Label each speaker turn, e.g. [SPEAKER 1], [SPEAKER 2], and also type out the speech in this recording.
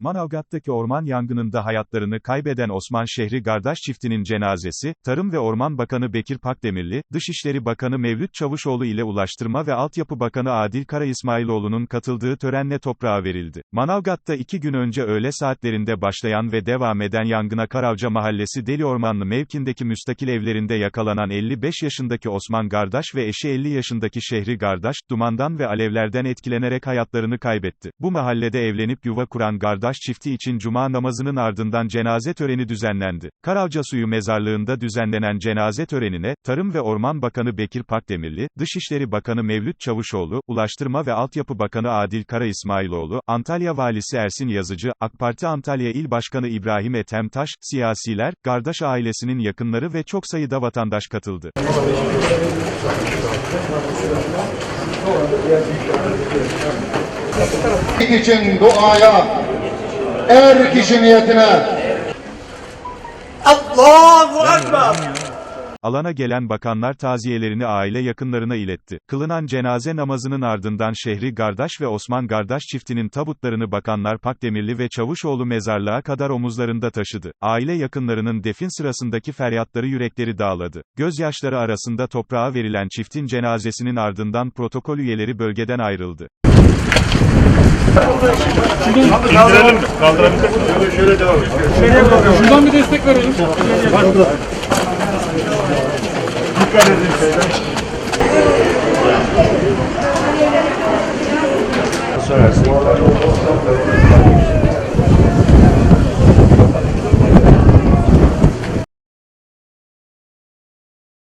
[SPEAKER 1] Manavgat'taki orman yangınında hayatlarını kaybeden Osman Şehri Gardaş çiftinin cenazesi, Tarım ve Orman Bakanı Bekir Pakdemirli, Dışişleri Bakanı Mevlüt Çavuşoğlu ile Ulaştırma ve Altyapı Bakanı Adil Kara İsmailoğlu'nun katıldığı törenle toprağa verildi. Manavgat'ta iki gün önce öğle saatlerinde başlayan ve devam eden yangına Karavca Mahallesi Deli Ormanlı mevkindeki müstakil evlerinde yakalanan 55 yaşındaki Osman Gardaş ve eşi 50 yaşındaki Şehri Gardaş, dumandan ve alevlerden etkilenerek hayatlarını kaybetti. Bu mahallede evlenip yuva kuran Gardaş çifti için cuma namazının ardından cenaze töreni düzenlendi. Karavca Suyu Mezarlığı'nda düzenlenen cenaze törenine, Tarım ve Orman Bakanı Bekir Pakdemirli, Dışişleri Bakanı Mevlüt Çavuşoğlu, Ulaştırma ve Altyapı Bakanı Adil Kara İsmailoğlu, Antalya Valisi Ersin Yazıcı, AK Parti Antalya İl Başkanı İbrahim Ethemtaş, siyasiler, Gardaş ailesinin yakınları ve çok sayıda vatandaş katıldı.
[SPEAKER 2] için duaya, er kişi niyetine,
[SPEAKER 3] Allahu Ekber.
[SPEAKER 1] Alana gelen bakanlar taziyelerini aile yakınlarına iletti. Kılınan cenaze namazının ardından Şehri Gardaş ve Osman Gardaş çiftinin tabutlarını bakanlar Pakdemirli ve Çavuşoğlu mezarlığa kadar omuzlarında taşıdı. Aile yakınlarının defin sırasındaki feryatları yürekleri dağladı. Gözyaşları arasında toprağa verilen çiftin cenazesinin ardından protokol üyeleri bölgeden ayrıldı.
[SPEAKER 4] İndirelim, kaldırabilir Şöyle devam
[SPEAKER 5] Şuradan bir destek verelim.
[SPEAKER 4] Dikkat edin şeyler. Söylersin.